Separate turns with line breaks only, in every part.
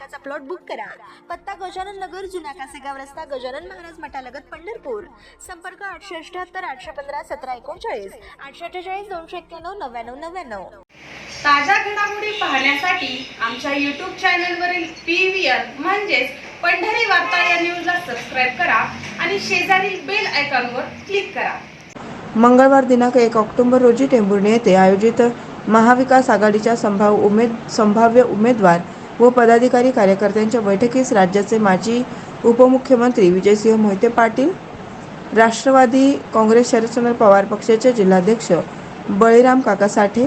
हक्काचा plot book करा. पत्ता गजानन नगर जुना कासेगाव रस्ता गजानन महाराज मठालगत पंढरपूर. संपर्क आठशे अठ्याहत्तर आठशे पंधरा सतरा एकोणचाळीस. आठशे अठ्ठेचाळीस दोनशे एक्क्याण्णव नव्याण्णव नव्याण्णव.
ताज्या घडामोडी पाहण्यासाठी आमच्या यूट्यूब चॅनलवरील पी व्ही आर म्हणजेच पंढरी वार्ता या न्यूजला सबस्क्राईब करा आणि शेजारील बेल आयकॉनवर क्लिक करा.
मंगळवार दिनांक एक ऑक्टोबर रोजी टेंभुर्णी येथे आयोजित महाविकास आघाडीच्या संभाव्य उमेद संभाव्य उमेदवार व पदाधिकारी कार्यकर्त्यांच्या बैठकीस राज्याचे माजी उपमुख्यमंत्री विजयसिंह मोहिते पाटील राष्ट्रवादी काँग्रेस शरदचंद्र पवार पक्षाचे जिल्हाध्यक्ष बळीराम काका साठे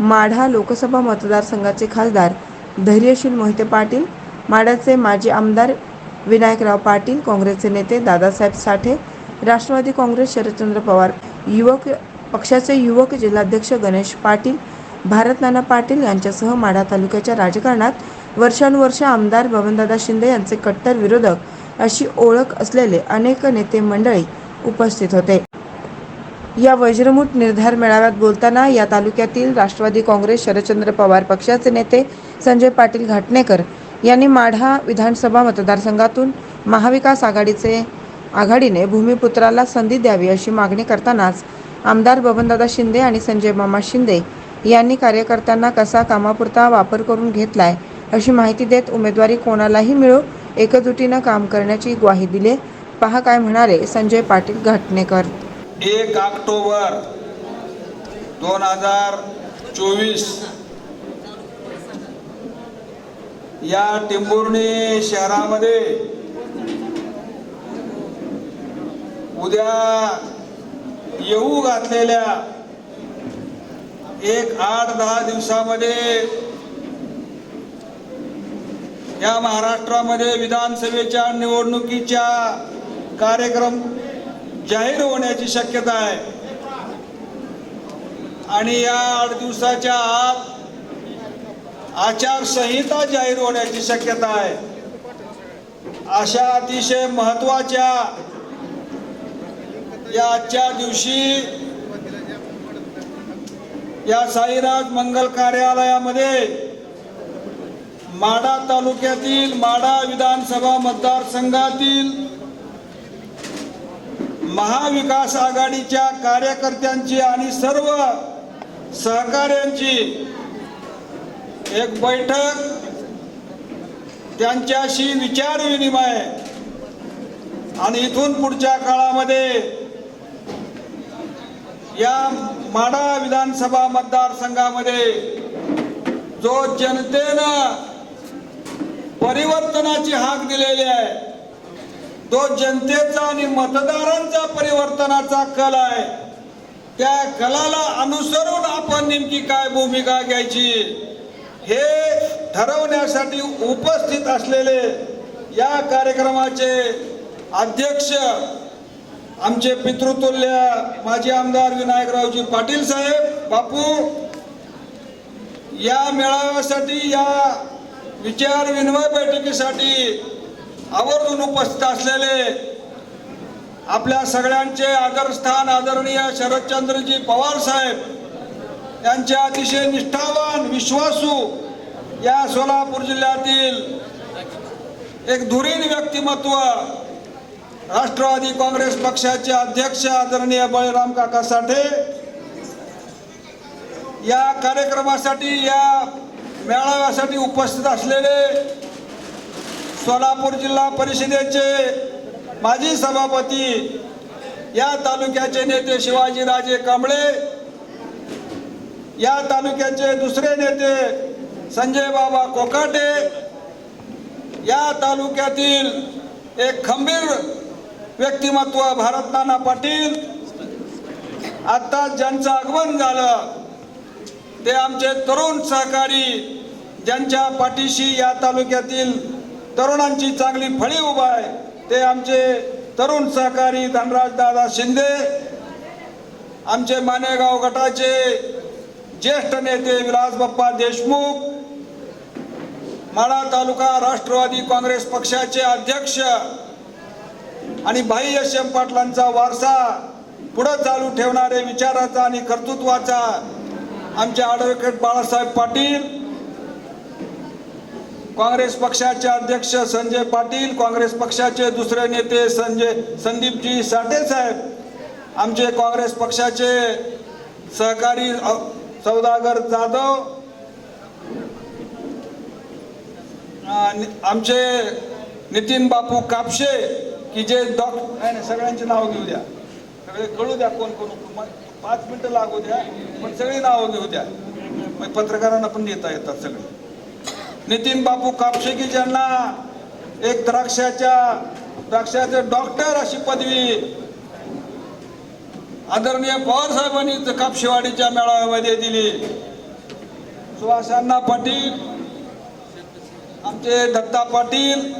माढा लोकसभा मतदारसंघाचे खासदार धैर्यशील मोहिते पाटील माढ्याचे माजी आमदार विनायकराव पाटील काँग्रेसचे नेते दादासाहेब साठे राष्ट्रवादी काँग्रेस शरदचंद्र पवार युवक पक्षाचे युवक जिल्हाध्यक्ष गणेश पाटील भारत नाना पाटील यांच्यासह माढा तालुक्याच्या राजकारणात वर्षानुवर्ष आमदार बबनदादा शिंदे यांचे कट्टर विरोधक अशी ओळख असलेले अनेक नेते मंडळी उपस्थित होते. या वज्रमूठ निर्धार मेळाव्यात बोलताना या तालुक्यातील राष्ट्रवादी काँग्रेस शरदचंद्र पवार पक्षाचे नेते संजय पाटील घाटणेकर यांनी माढा विधानसभा मतदारसंघातून महाविकास आघाडीचे आघाडीने भूमिपुत्राला संधी द्यावी अशी मागणी करतानाच आमदार बबनदादा शिंदे आणि संजय मामा शिंदे यांनी कार्यकर्त्यांना कसा कामापुरता वापर करून घेतलाय अशी माहिती देत उमेदवारी कोणालाही मिळो एकजुटीनं काम करण्याची ग्वाही दिली. पहा काय म्हणाले संजय पाटील घाटणेकर.
एक ऑक्टोबर दोन हजार चोवीस. या टिंबुर्णी शहरामध्ये उद्या येऊ घातलेल्या एक आठ दहा दिवसामध्ये या महाराष्ट्रामध्ये विधानसभेच्या निवडणुकीच्या कार्यक्रम जाहीर होण्याची शक्यता आहे. आणि या आठ दिवसाच्या आत आचारसंहिता जाहीर होण्याची शक्यता आहे. अशा अतिशय महत्त्वाच्या या आजच्या दिवशी या साईराज मंगल कार्यालयामध्ये माडा तालुक्यातील माडा विधानसभा मतदारसंघातील महाविकास आघाडीच्या कार्यकर्त्यांची आणि सर्व सहकाऱ्यांची एक बैठक त्यांच्याशी विचार विनिमय आणि इथून पुढच्या काळामध्ये या माडा विधानसभा मतदारसंघामध्ये जो जनतेनं परिवर्तनाची हाक दिलेली आहे. तो जनतेचा आणि मतदारांचा परिवर्तनाचा कल आहे. त्या कलाला अनुसरून आपण नेमकी काय भूमिका घ्यायची? हे ठरवण्यासाठी उपस्थित असलेले या कार्यक्रमाचे अध्यक्ष आमचे पितृतुल्य माजी आमदार विनायकरावजी पाटील साहेब बापू या मेळाव्यासाठी या विचार विनिमय बैठकीसाठी आवर्जून उपस्थित असलेले आपल्या सगळ्यांचे आदरस्थान आदरणीय शरदचंद्रजी पवार साहेब यांचे अतिशय निष्ठावान विश्वासू या सोलापूर जिल्ह्यातील एक धुरीण व्यक्तिमत्व राष्ट्रवादी काँग्रेस पक्षाचे अध्यक्ष आदरणीय बळीराम काका साठे या कार्यक्रमासाठी या मेळाव्यासाठी उपस्थित असलेले सोलापूर जिल्हा परिषदेचे माजी सभापती या तालुक्याचे नेते शिवाजीराजे कांबळे या तालुक्याचे दुसरे नेते संजय बाबा कोकाटे या तालुक्यातील एक खंबीर व्यक्तिमत्व भारतनाना पाटील. आता ज्यांचं आगमन झालं ते आमचे तरुण सहकारी ज्यांच्या पाठीशी या तालुक्यातील तरुणांची चांगली फळी उभा आहे ते आमचे तरुण सहकारी धनराज दादा शिंदे आमचे मानेगाव गटाचे ज्येष्ठ नेते विलास बाप्पा देशमुख माळा तालुका राष्ट्रवादी काँग्रेस पक्षाचे अध्यक्ष आणि भाई एस एम पाटलांचा वारसा पुढं चालू ठेवणारे विचाराचा आणि कर्तृत्वाचा आमचे ॲडव्होकेट बाळासाहेब पाटील काँग्रेस पक्षाचे अध्यक्ष संजय पाटील काँग्रेस पक्षाचे दुसरे नेते संजय संदीपजी साठे साहेब आमचे काँग्रेस पक्षाचे सहकारी सौदागर जाधव नि- आमचे नितीन बापू कापशे की जे डॉक्टर नाही नाही सगळ्यांची नावं घेऊ द्या. सगळे कळू द्या कोण कोण पाच मिनिटं लागू द्या पण सगळी नावं घेऊ द्या. मग पत्रकारांना पण देता येतात सगळे. नितीन बापू कापशे की ज्यांना एक द्राक्षाच्या द्राक्षाचे डॉक्टर अशी पदवी. आदरणीय पवार साहेबांनी कापशेवाडीच्या मेळाव्यामध्ये दिली. सुभाषांना पाटील आमचे दत्ता पाटील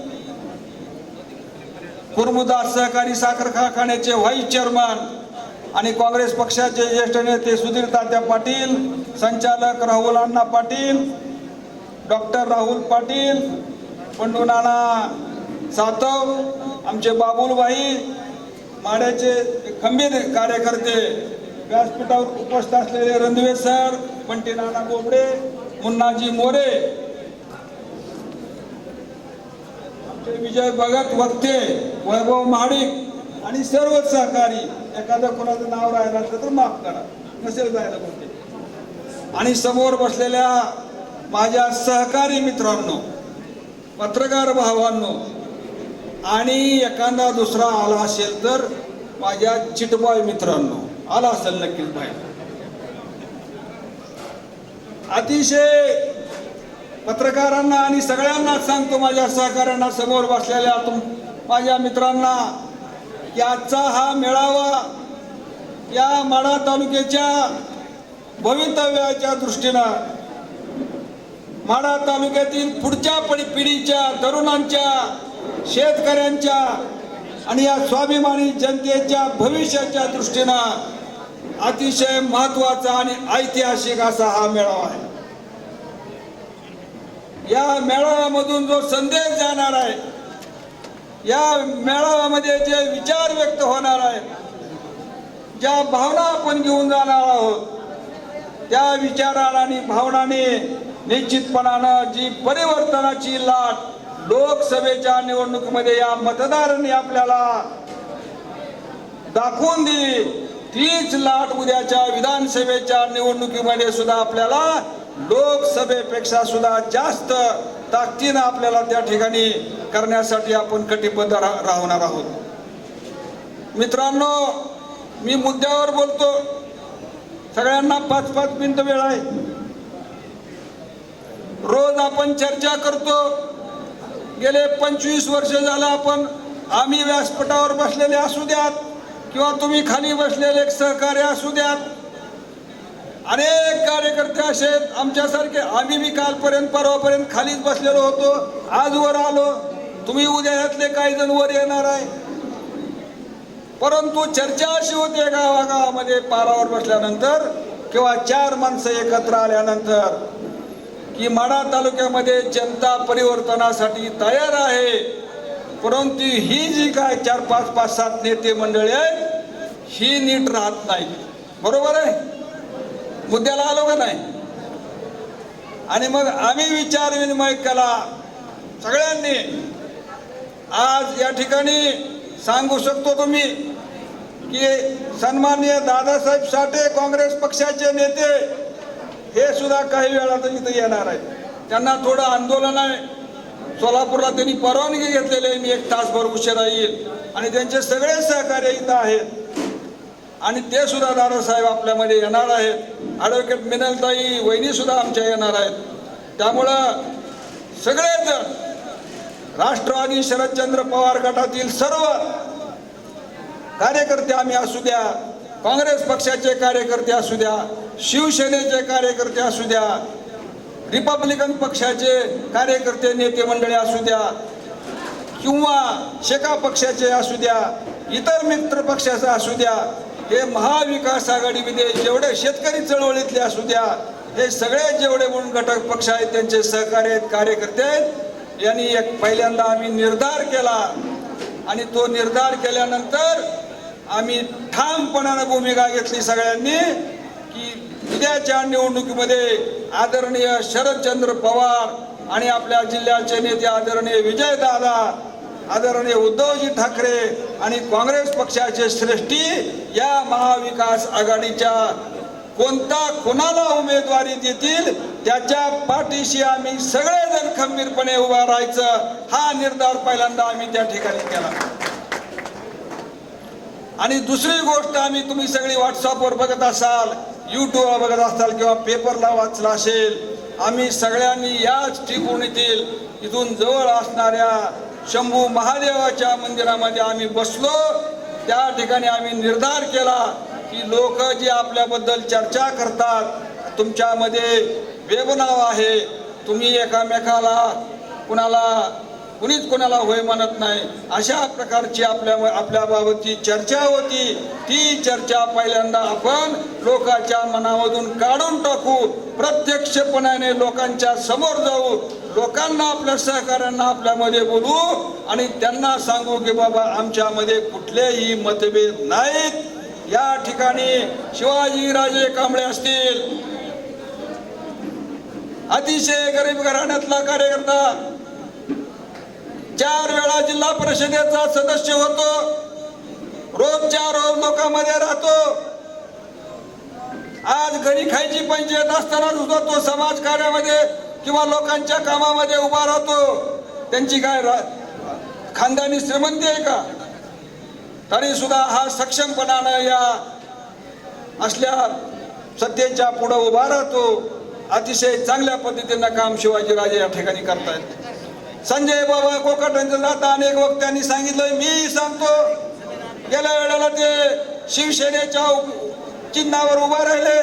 कुर्मुदास सहकारी साखर कारखान्याचे व्हाईस चेअरमन आणि काँग्रेस पक्षाचे ज्येष्ठ नेते सुधीर तात्या पाटील संचालक राहुल अण्णा पाटील डॉक्टर राहुल पाटील पंडूनाना सातव आमचे बाबुलबाई माड्याचे खंबीर कार्यकर्ते व्यासपीठावर उपस्थित असलेले रणवे सर पंटी नाना बोबडे मुन्नाजी मोरे आमचे विजय भगत वक्ते वैभव महाडिक आणि सर्व सहकारी एखादं कोणाचं नाव राहिलं असलं तर माफ करा. नसेल जायला कोणते. आणि समोर बसलेल्या माझ्या सहकारी मित्रांनो पत्रकार भावांनो आणि एखादा दुसरा आला असेल तर माझ्या चिटबॉय मित्रांनो आला असेल नक्कीच बाहेर. अतिशय पत्रकारांना आणि सगळ्यांनाच सांगतो माझ्या सहकाऱ्यांना समोर बसलेल्या तुम माझ्या मित्रांना याचा हा मेळावा या माढा तालुक्याच्या भवितव्याच्या दृष्टीनं माढा तालुक्यातील पुढच्या पडी पिढीच्या तरुणांच्या शेतकऱ्यांच्या आणि या स्वाभिमानी जनतेच्या भविष्याच्या दृष्टीनं अतिशय महत्त्वाचा आणि ऐतिहासिक असा हा मेळावा आहे. या मेळाव्यामधून जो संदेश जाणार आहे या मेळाव्यामध्ये जे विचार व्यक्त होणार आहेत ज्या भावना आपण घेऊन जाणार आहोत त्या विचाराला आणि भावनाने निश्चितपणानं जी परिवर्तनाची लाट लोकसभेच्या निवडणुकीमध्ये या मतदारांनी आपल्याला दाखवून दिली तीच लाट उद्याच्या विधानसभेच्या निवडणुकीमध्ये सुद्धा आपल्याला लोकसभेपेक्षा सुद्धा जास्त ताकदीनं आपल्याला त्या ठिकाणी करण्यासाठी आपण कटिबद्ध रा- राहणार आहोत. मित्रांनो मी मुद्द्यावर बोलतो. सगळ्यांना पाच पाच मिनिटं वेळ आहे. रोज आपण चर्चा करतो. गेले पंचवीस वर्ष झालं आपण आम्ही व्यासपीठावर बसलेले असू द्यात किंवा तुम्ही खाली बसलेले एक सहकार्य असू द्यात अनेक कार्यकर्ते असे आहेत. आमच्यासारखे आम्ही मी कालपर्यंत परवापर्यंत खालीच बसलेलो होतो. आज वर आलो. तुम्ही उद्या यातले काही जण वर येणार आहे. परंतु चर्चा अशी होते गावागावामध्ये पारावर बसल्यानंतर किंवा चार माणसं एकत्र आल्यानंतर की माडा तालुक्यामध्ये जनता परिवर्तनासाठी तयार आहे. परंतु ही जी काय चार पाच पाच सात नेते मंडळी आहेत ही नीट राहत नाही. बरोबर आहे? मुद्द्याला आलो का नाही? आणि मग आम्ही विचार विनिमय केला. सगळ्यांनी आज या ठिकाणी सांगू शकतो तुम्ही की सन्माननीय दादासाहेब साठे काँग्रेस पक्षाचे नेते हे सुद्धा काही वेळात इथं येणार आहेत. त्यांना थोडं आंदोलन आहे. सोलापूरला त्यांनी परवानगी घेतलेली आहे. मी एक तासभर उशिरा येईल. आणि त्यांचे सगळे सहकार्य इथं आहेत. आणि ते सुद्धा दादासाहेब आपल्यामध्ये येणार आहेत. ॲडव्होकेट मिनलताई वहिनी सुद्धा आमच्या येणार आहेत. त्यामुळं सगळेच राष्ट्रवादी शरदचंद्र पवार गटातील सर्व कार्यकर्ते आम्ही असू द्या काँग्रेस पक्षाचे कार्यकर्ते असू द्या शिवसेनेचे कार्यकर्ते असू द्या रिपब्लिकन पक्षाचे कार्यकर्ते नेते मंडळी असू द्या किंवा शेका पक्षाचे असू द्या इतर मित्र पक्षाचे असू द्या हे महाविकास आघाडीमध्ये जेवढे शेतकरी चळवळीतले असू द्या हे सगळे जेवढे म्हणून घटक पक्ष आहेत त्यांचे सहकार्य आहेत कार्यकर्ते आहेत यांनी एक पहिल्यांदा आम्ही निर्धार केला. आणि तो निर्धार केल्यानंतर आम्ही ठामपणानं भूमिका घेतली सगळ्यांनी की उद्याच्या निवडणुकीमध्ये आदरणीय शरदचंद्र पवार आणि आपल्या जिल्ह्याचे नेते आदरणीय विजयदादा आदरणीय उद्धवजी ठाकरे आणि काँग्रेस पक्षाचे श्रेष्ठी या महाविकास आघाडीच्या कोणता कोणाला उमेदवारी देतील त्याच्या पाठीशी आम्ही सगळेजण खंबीरपणे उभा राहायचं हा निर्धार पहिल्यांदा आम्ही त्या ठिकाणी केला. आणि दुसरी गोष्ट आम्ही तुम्ही सगळी व्हॉट्सअपवर बघत असाल यूट्यूबवर बघत असाल किंवा पेपरला वाचला असेल आम्ही सगळ्यांनी याच त्रिकोणीतील इथून जवळ असणाऱ्या शंभू महादेवाच्या मंदिरामध्ये आम्ही बसलो. त्या ठिकाणी आम्ही निर्धार केला की लोक जे आपल्याबद्दल चर्चा करतात तुमच्यामध्ये वेबनाव आहे. तुम्ही एकामेकाला कुणाला कुणीच कोणाला होय म्हणत नाही. अशा प्रकारची आपल्या आपल्याबाबतची चर्चा होती. ती चर्चा पहिल्यांदा आपण लोकांच्या मनामधून काढून टाकू. प्रत्यक्षपणाने लोकांच्या समोर जाऊ. लोकांना आपल्या सहकाऱ्यांना आपल्यामध्ये बोलू आणि त्यांना सांगू की बाबा आमच्यामध्ये कुठलेही मतभेद नाहीत. या ठिकाणी शिवाजीराजे कांबळे असतील. अतिशय गरीब घराण्यातला कार्यकर्ता चार वेळा जिल्हा परिषदेचा सदस्य होतो. रोजच्या रोज लोकांमध्ये राहतो. आज घरी खायची पंचायत असताना सुद्धा तो समाज कार्यामध्ये किंवा लोकांच्या कामामध्ये उभा राहतो. त्यांची काय रा- खानदानी श्रीमंती आहे का? तरी सुद्धा हा सक्षमपणानं या असल्या सत्तेच्या पुढं उभा राहतो. अतिशय चांगल्या पद्धतीनं काम शिवाजीराजे या ठिकाणी करतायत. संजय बाबा कोकटांचं जाता अनेक वक्त्यांनी सांगितलं मी सांगतो गेल्या वेळेला ते शिवसेनेच्या चिन्हावर उभा राहिले.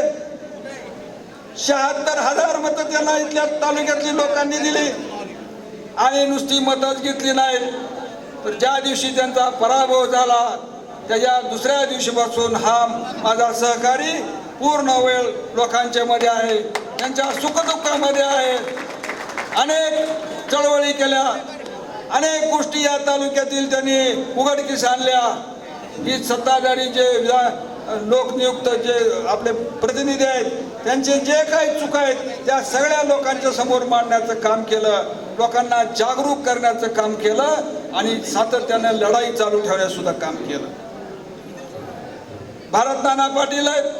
शहात्तर हजार मतं त्यांना इथल्या तालुक्यातली लोकांनी दिली. आणि नुसती मतच घेतली नाहीत. तर ज्या दिवशी त्यांचा पराभव झाला त्याच्या दुसऱ्या दिवशीपासून हा माझा सहकारी पूर्ण वेळ लोकांच्या मध्ये आहे. त्यांच्या सुखदुःखामध्ये आहे. अनेक चळवळी केल्या. अनेक गोष्टी या तालुक्यातील त्यांनी उघडकीस आणल्या. ही सत्ताधारी जे लोकनियुक्त जे आपले प्रतिनिधी आहेत त्यांचे जे काही चुका आहेत त्या सगळ्या लोकांच्या समोर मांडण्याचं काम केलं. लोकांना जागरूक करण्याचं काम केलं आणि सातत्यानं लढाई चालू ठेवण्यास सुद्धा काम केलं. भारत नाना पाटील आहेत.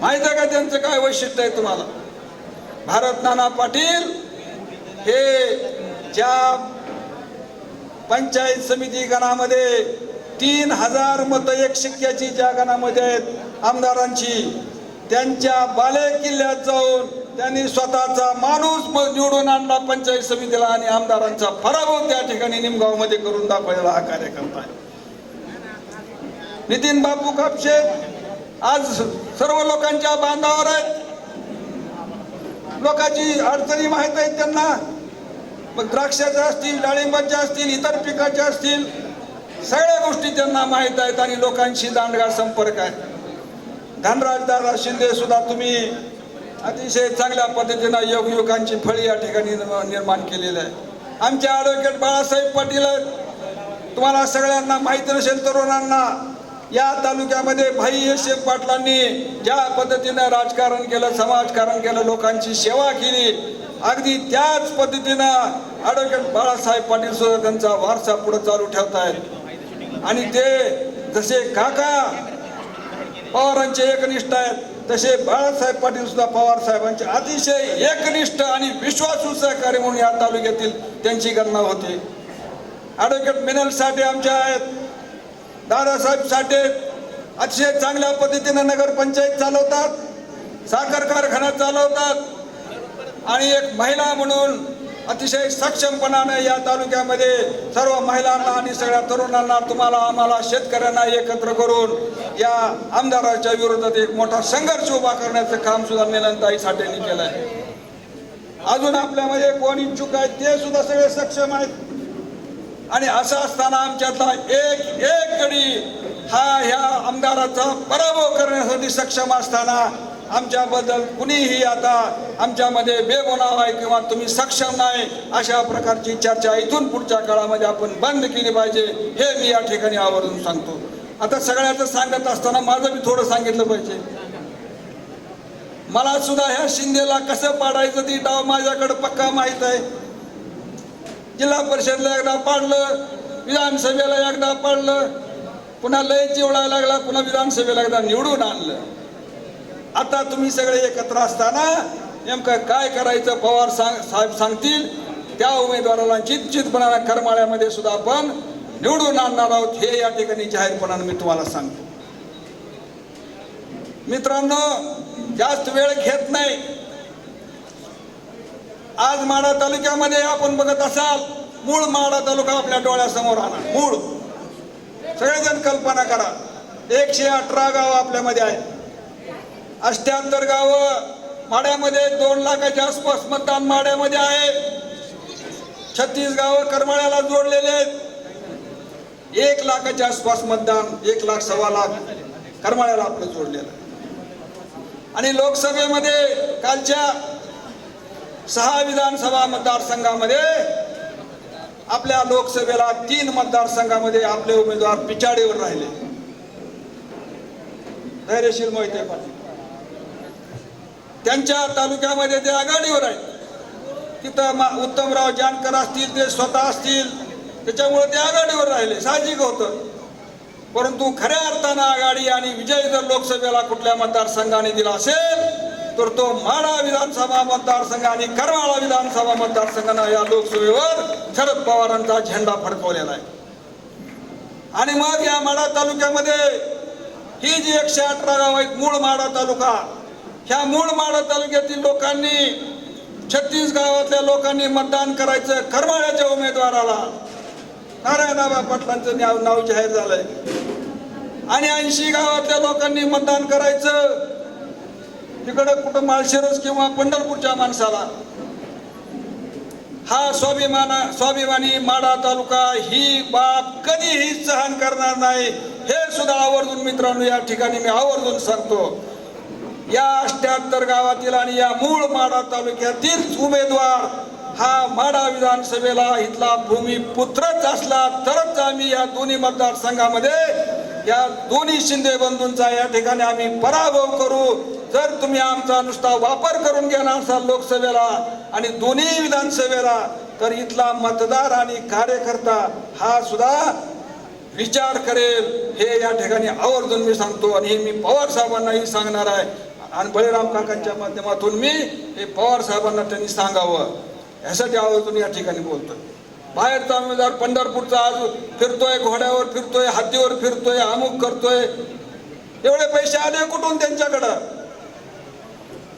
माहीत आहे का त्यांचं काय वैशिष्ट्य आहे तुम्हाला? भारत नाना पाटील हे ज्या पंचायत समिती गणामध्ये तीन हजार मतं एक शिक्क्याची ज्या गणामध्ये आहेत आमदारांची त्यांच्या बाले किल्ल्यात जाऊन त्यांनी स्वतःचा माणूस निवडून आणला पंचायत समितीला आणि आमदारांचा पराभव त्या ठिकाणी निमगावमध्ये करून दाखवलेला हा कार्यकर्ता आहे नितीन बापू कापशे आज सर्व लोकांच्या बांधावर आहेत. लोकांची अडचणी माहीत आहेत त्यांना. मग द्राक्षाच्या असतील डाळिंबाच्या असतील इतर पिकाच्या असतील सगळ्या गोष्टी त्यांना माहीत आहेत आणि लोकांशी दांडगा संपर्क आहे. धनराज दादा शिंदे सुद्धा तुम्ही अतिशय चांगल्या पद्धतीनं योग युवकांची फळी या ठिकाणी निर्माण केलेली आहे. आमचे ॲडव्होकेट बाळासाहेब पाटील आहेत. तुम्हाला सगळ्यांना माहिती नसेल तरुणांना या तालुक्यामध्ये भाई यशेफ पाटलांनी ज्या पद्धतीनं राजकारण केलं समाजकारण केलं लोकांची सेवा केली अगदी त्याच पद्धतीनं ॲडव्होकेट बाळासाहेब पाटील सुद्धा त्यांचा वारसा पुढे चालू ठेवत आहेत आणि ते जसे काका पवारांचे एकनिष्ठ आहेत तसे बाळासाहेब पाटील सुद्धा पवार साहेबांचे अतिशय एकनिष्ठ आणि विश्वासू सहकारी म्हणून या तालुक्यातील त्यांची गणना होते. ॲडव्होकेट मिनल साठे आमच्या आहेत. दादासाहेब साठे अतिशय चांगल्या पद्धतीनं नगरपंचायत चालवतात साखर कारखाना चालवतात आणि एक महिला म्हणून अतिशय सक्षमपणाने या तालुक्यामध्ये सर्व महिलांना आणि सगळ्या तरुणांना तुम्हाला आम्हाला शेतकऱ्यांना एकत्र करून या आमदाराच्या विरोधात एक मोठा संघर्ष उभा करण्याचं काम सुद्धा मिलनताई साठेंनी केलं आहे अजून आपल्यामध्ये कोण इच्छुक आहेत ते सुद्धा सगळे सक्षम आहेत. आणि असं असताना आमच्यातला एक एक गडी हा ह्या आमदाराचा पराभव करण्यासाठी सक्षम असताना आमच्याबद्दल कुणीही आता आमच्यामध्ये बेगुणाव आहे किंवा तुम्ही सक्षम नाही अशा प्रकारची चर्चा इथून पुढच्या काळामध्ये आपण बंद केली पाहिजे हे मी या ठिकाणी आवर्जून सांगतो. आता सगळ्याचं सांगत असताना माझं मी थोडं सांगितलं पाहिजे. मला सुद्धा ह्या शिंदेला कसं पाडायचं ती डाव माझ्याकडे पक्का माहीत आहे. जिल्हा परिषदला एकदा पाडलं विधानसभेला एकदा पाडलं पुन्हा लय चिवडायला लागला पुन्हा विधानसभेला एकदा निवडून आणलं. आता तुम्ही सगळे एकत्र असताना नेमकं काय करायचं पवार सांग साहेब सांगतील त्या उमेदवाराला चितचितपणानं करमाळ्यामध्ये सुद्धा आपण निवडून आणणार आहोत हे या ठिकाणी जाहीरपणानं मी तुम्हाला सांगतो. मित्रांनो जास्त वेळ घेत नाही. आज माडा तालुक्यामध्ये आपण बघत असाल मूळ माडा तालुका आपल्या डोळ्यासमोर आणा मूळ. सगळेजण कल्पना करा. एकशे अठरा गाव आपल्यामध्ये आहेत. अष्ट्याहत्तर गावं माड्यामध्ये दोन लाखाच्या आसपास मतदान माड्यामध्ये आहे. छत्तीस गावं करमाळ्याला जोडलेले आहेत. एक लाखाच्या आसपास मतदान एक लाख सव्वा लाख करमाळ्याला आपलं जोडलेलं आहे. आणि लोकसभेमध्ये कालच्या सहा विधानसभा मतदारसंघामध्ये आपल्या लोकसभेला तीन मतदारसंघामध्ये आपले उमेदवार पिछाडीवर राहिले. धैर्यशील मोहिते पाटील. त्यांच्या तालुक्यामध्ये ते आघाडीवर आहेत. तिथं मा- उत्तमराव जानकर असतील ते स्वतः असतील त्याच्यामुळे ते आघाडीवर राहिले. साहजिक होतं. परंतु खऱ्या अर्थानं आघाडी आणि विजय जर लोकसभेला कुठल्या मतदारसंघाने दिला असेल तर तो माडा विधानसभा मतदारसंघ आणि करमाळा विधानसभा मतदारसंघानं या लोकसभेवर शरद पवारांचा झेंडा फडकवलेला आहे. आणि मग या माडा तालुक्यामध्ये ही जी एकशे अठरा गाव आहेत मूळ माडा तालुका ह्या मूळ माडा तालुक्यातील लोकांनी छत्तीस गावातल्या लोकांनी मतदान करायचं करमाळ्याच्या उमेदवाराला. नारायणबाबा पाटलांचं नाव नाव जाहीर झालंय. आणि ऐंशी गावातल्या लोकांनी मतदान करायचं तिकडे कुठं माळशिरस किंवा पंढरपूरच्या माणसाला. हा स्वाभिमाना स्वाभिमानी माडा तालुका ही बाब कधीही सहन करणार नाही. हे सुद्धा आवर्जून मित्रांनो या ठिकाणी मी आवर्जून सांगतो. या अष्ट्याहत्तर गावातील आणि या मूळ माडा तालुक्यातील उमेदवार हा माडा विधानसभेला इथला भूमिपुत्रच असला तरच आम्ही या दोन्ही मतदारसंघामध्ये या दोन्ही शिंदे बंधूंचा या ठिकाणी आम्ही पराभव करू. जर तुम्ही आमचा नुसता वापर करून घेणार असाल लोकसभेला आणि दोन्ही विधानसभेला तर इथला मतदार आणि कार्यकर्ता हा सुद्धा विचार करेल. हे या ठिकाणी आवर्जून मी सांगतो आणि हे मी पवार साहेबांनाही सांगणार आहे. आणि बळीराम काकांच्या माध्यमातून मी हे पवार साहेबांना त्यांनी सांगावं. यासाठी आवर्जून या ठिकाणी बोलतोय बाहेरचा उमेदवार पंढरपूरचा आज फिरतोय घोड्यावर फिरतोय हातीवर फिरतोय अमुक करतोय. एवढे पैसे आले कुठून त्यांच्याकडं?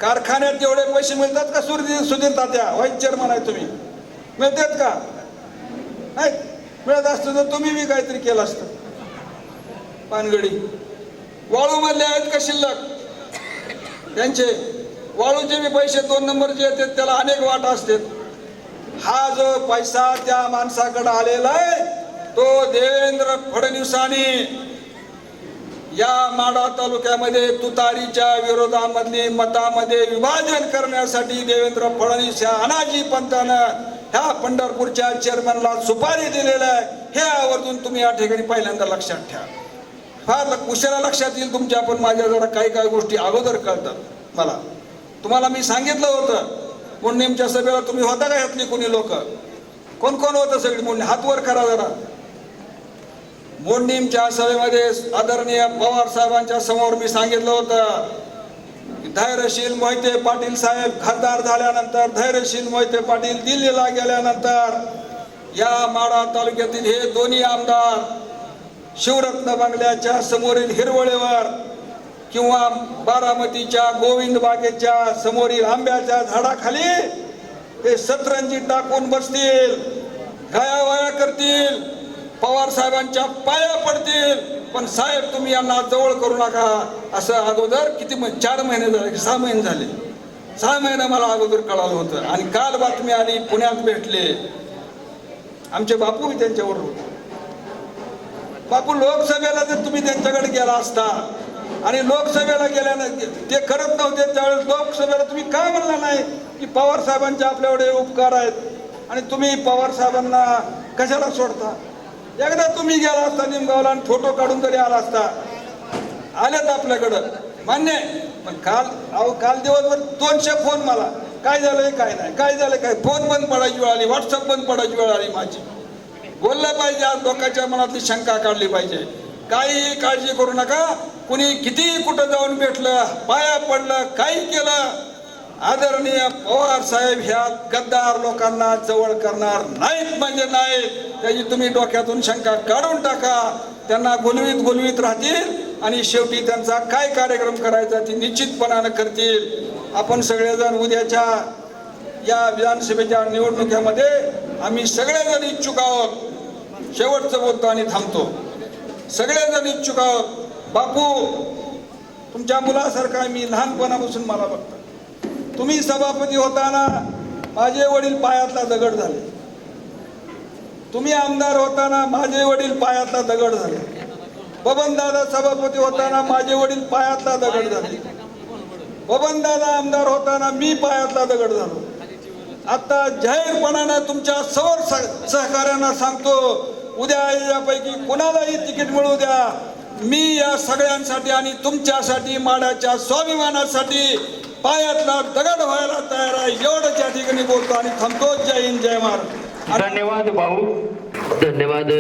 कारखान्यात एवढे पैसे मिळतात का सुधीर सुधीर तात्या? व्हाईस चेअरमन आहे तुम्ही. मिळतात का? नाही. मिळत असतं तर तुम्ही बी काहीतरी केलं असतं. पानगडी. वाळू मधले आहेत का शिल्लक? त्यांचे वाळूचे बी पैसे दोन नंबरचे येतात त्याला अनेक वाट असतात. हा जो पैसा त्या माणसाकडे आलेला आहे तो देवेंद्र फडणवीसांनी या माडा तालुक्यामध्ये तुतारीच्या विरोधामधली मतामध्ये विभाजन करण्यासाठी देवेंद्र फडणवीस या अनाजी पंतानं ह्या पंढरपूरच्या चेअरमनला सुपारी दिलेलं आहे. हे आवर्जून तुम्ही या ठिकाणी पहिल्यांदा लक्षात ठेवा. फार उशिरा लक्षात येईल तुमच्या पण माझ्या जरा काही काही गोष्टी अगोदर कळतात मला. तुम्हाला मी सांगितलं होतं मुंडेमच्या सभेला तुम्ही होता का ह्यातली कोणी लोक? कोण कोण होतं सगळी मुंडे हात वर करा जरा. मोडणीमच्या सभेमध्ये आदरणीय पवार साहेबांच्या समोर मी सांगितलं होतं धैर्यशील मोहिते पाटील साहेब खासदार झाल्यानंतर धैर्यशील मोहिते पाटील दिल्लीला गेल्यानंतर या माडा तालुक्यातील हे दोन्ही आमदार शिवरत्न बंगल्याच्या समोरील हिरवळीवर किंवा बारामतीच्या गोविंद बागेच्या समोरील आंब्याच्या झाडाखाली ते सतरंजी टाकून बसतील घया वाया करतील. पवार साहेबांच्या पाया पडतील. पण साहेब तुम्ही यांना जवळ करू नका. असं अगोदर किती म- चार महिने झाले सहा महिने झाले. सहा महिने मला अगोदर कळालं होतं. आणि काल बातमी आली पुण्यात भेटले. आमचे बापू त्यांच्यावर होते. बापू लोकसभेला जर तुम्ही त्यांच्याकडे गेला असता आणि लोकसभेला गेल्यानं ते करत नव्हते त्यावेळेस लोकसभेला तुम्ही का म्हणला नाही की पवार साहेबांचे आपल्याकडे उपकार आहेत? आणि तुम्ही पवार साहेबांना कशाला सोडता? एकदा तुम्ही गेला असता निमगावला आणि फोटो काढून तरी आला असता आलेत आपल्याकडं. मान्य आहे. पण काल अहो काल दिवसभर दोनशे फोन मला. काय झालंय काय नाही. काय झालं काय? फोन बंद पडायची वेळ आली. व्हॉट्सअप बंद पडायची वेळ आली माझी. बोललं पाहिजे आज लोकांच्या मनातली शंका काढली पाहिजे. काही काळजी करू नका. कुणी किती कुठं जाऊन भेटलं पाया पडलं काही केलं आदरणीय पवार साहेब ह्या गद्दार लोकांना जवळ करणार नाहीत म्हणजे नाहीत. त्याची तुम्ही डोक्यातून शंका काढून टाका. त्यांना गुलवीत गुलवीत राहतील आणि शेवटी त्यांचा काय कार्यक्रम करायचा ते निश्चितपणानं करतील. आपण सगळेजण उद्याच्या या विधानसभेच्या निवडणुकीमध्ये आम्ही सगळेजण इच्छुक आहोत. शेवटचं बोलतो आणि थांबतो. सगळेजण इच्छुक आहोत. बापू तुमच्या मुलासारखा मी लहानपणापासून मला बघतो. तुम्ही सभापती होताना माझे वडील पायातला दगड झाले. तुम्ही आमदार होताना माझे वडील पायातला दगड झाले. बबनदादा सभापती होताना माझे वडील पायातला दगड झाले. बबनदादा आमदार होताना मी पायातला दगड झालो. आता जाहीरपणानं तुमच्या सवर सह- सहकाऱ्यांना सांगतो उद्या यापैकी कुणालाही तिकीट मिळू द्या. मी या सगळ्यांसाठी आणि तुमच्यासाठी माड्याच्या स्वाभिमानासाठी पायातला दगड व्हायला तयार आहे. एवढंच या ठिकाणी बोलतो आणि थांबतो. जय हिंद जय महाराज
धन्यवाद भाऊ. धन्यवाद.